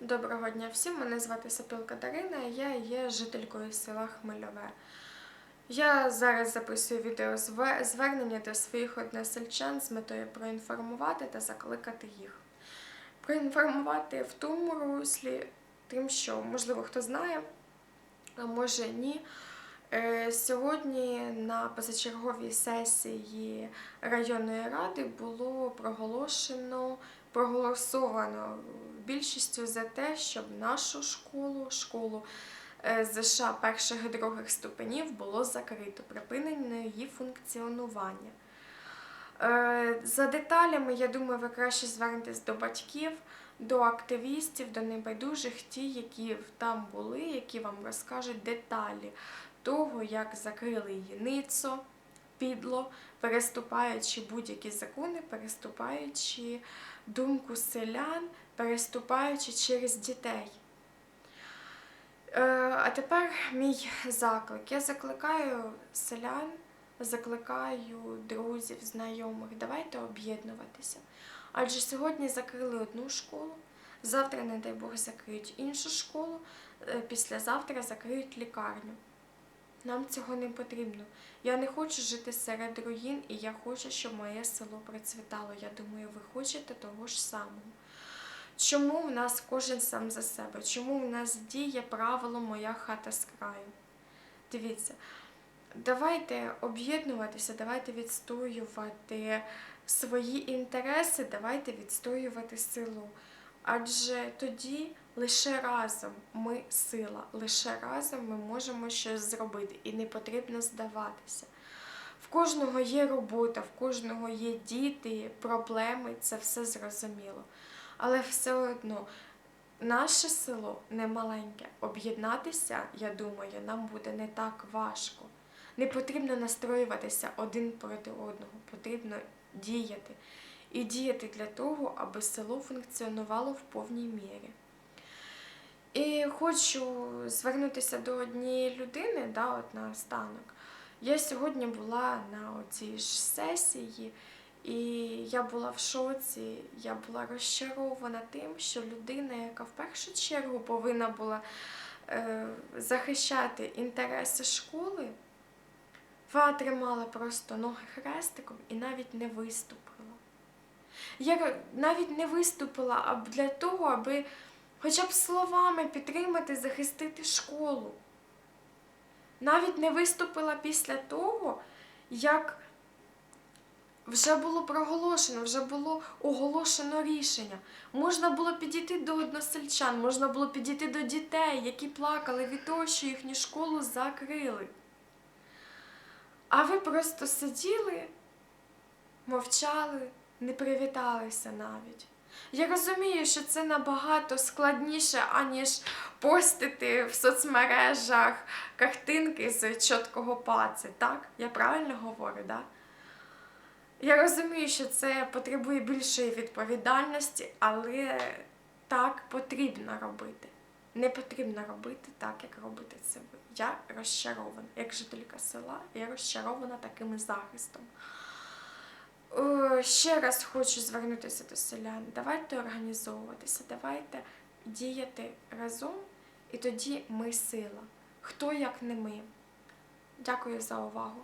Доброго дня всім, мене звати Сапілка Дарина, я є жителькою села Хмельове. Я зараз записую відео звернення до своїх односельчан з метою проінформувати та закликати їх. Проінформувати в тому руслі, тим, що, можливо, хто знає, а може ні. Е, Сьогодні на позачерговій сесії районної ради було проголошено, проголосовано більшістю за те, щоб нашу школу, школу е, ЗШ перших і других ступенів було закрито, припинено її функціонування. Е, За деталями, я думаю, ви краще звернетесь до батьків, до активістів, до небайдужих, ті, які там були, які вам розкажуть деталі того, як закрили її ницо, підло, переступаючи будь-які закони, переступаючи думку селян, переступаючи через дітей. Е, А тепер мій заклик. Я закликаю селян, закликаю друзів, знайомих. Давайте об'єднуватися. Адже сьогодні закрили одну школу, завтра, не дай Бог, закриють іншу школу, е, післязавтра закриють лікарню. Нам цього не потрібно. Я не хочу жити серед руїн, і я хочу, щоб моє село процвітало. Я думаю, ви хочете того ж самого. Чому в нас кожен сам за себе? Чому в нас діє правило Моя хата з краю? Дивіться, давайте об'єднуватися, давайте відстоювати свої інтереси, давайте відстоювати село. Адже тоді лише разом ми сила, лише разом ми можемо щось зробити і не потрібно здаватися. В кожного є робота, в кожного є діти, проблеми, це все зрозуміло. Але все одно наше село не маленьке. Об'єднатися, я думаю, нам буде не так важко. Не потрібно настроюватися один проти одного, потрібно діяти. І діяти для того, аби село функціонувало в повній мірі. І хочу звернутися до однієї людини, да, от на останок. Я сьогодні була на цій ж сесії, і я була в шоці, я була розчарована тим, що людина, яка в першу чергу повинна була е, захищати інтереси школи, вона тримала просто ноги хрестиком і навіть не виступила. Я навіть не виступила а для того, аби хоча б словами підтримати, захистити школу. Навіть не виступила після того, як вже було проголошено, вже було оголошено рішення. Можна було підійти до односельчан, можна було підійти до дітей, які плакали від того, що їхню школу закрили. А ви просто сиділи, мовчали, не привіталися навіть. Я розумію, що це набагато складніше, аніж постити в соцмережах картинки з чіткого паци, так? Я правильно говорю? Да? Я розумію, що це потребує більшої відповідальності, але так потрібно робити. Не потрібно робити так, як робите це ви. Я розчарована. Як жителька села, я розчарована таким захистом. Е, Ще раз хочу звернутися до селян. Давайте організовуватися, давайте діяти разом, і тоді ми сила. Хто як не ми. Дякую за увагу.